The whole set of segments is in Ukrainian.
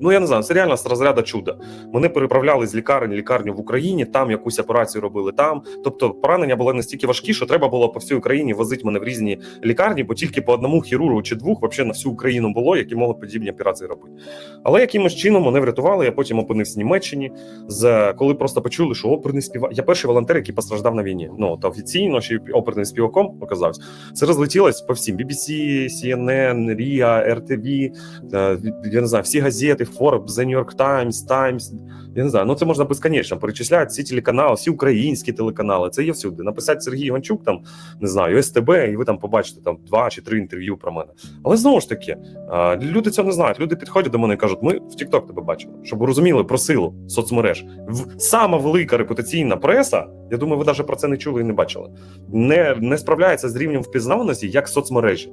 Ну я не знаю, це реально з розряду чуда. Мене переправляли з лікарень лікарню в Україні, там якусь операцію робили там. Тобто поранення були настільки важкі, що треба було по всій Україні возити мене в різні лікарні, бо тільки по одному хірургу чи двох взагалі на всю Україну було, які могли подібні операції робити. Але якимось чином мене врятували. Я потім опинився в Німеччині. З коли просто почули, що оперний співак. Я перший волонтер, який постраждав на війні. Ну та офіційно ще оперним співаком оказався. Це розлетілось по всім BBC, CNN, RIA, RTV, я не знаю, всі газети, Forbes, The New York Times, Times. Я не знаю, ну це можна безконечно перечисляти всі телеканали, всі українські телеканали. Це є всюди. Написати Сергій Іванчук, там не знаю, СТБ, і ви там побачите там два чи три інтерв'ю про мене. Але знову ж таки, люди цього не знають. Люди підходять до мене і кажуть: ми в TikTok тебе бачили, щоб розуміли про силу соцмереж. Сама велика репутаційна преса. Я думаю, ви навіть про це не чули і не бачили. Не, не справляється з рівнем впізнаваності як соцмережі.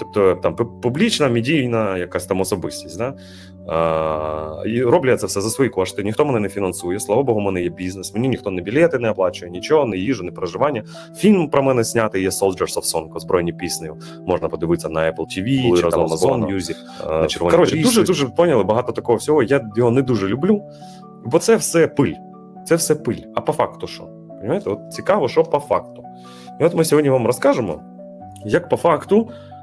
Тобто там публічна, медійна якась там особистість. Да? А, і роблю я це все за свої кошти. Ніхто мене не фінансує. Слава Богу, у мене є бізнес. Мені ніхто не білети не оплачує, нічого, не їжу, не проживання. Фільм про мене знятий є Soldiers of Song, озброєні піснею. Можна подивитися на Apple TV Були чи там Amazon. Music. на Коротше, дуже дуже поняли багато такого всього. Я його не дуже люблю, бо це все пиль. Це все пиль. А по факту що? Понимаєте? От цікаво, що по факту. І от ми сьогодні вам розкажемо, як по факту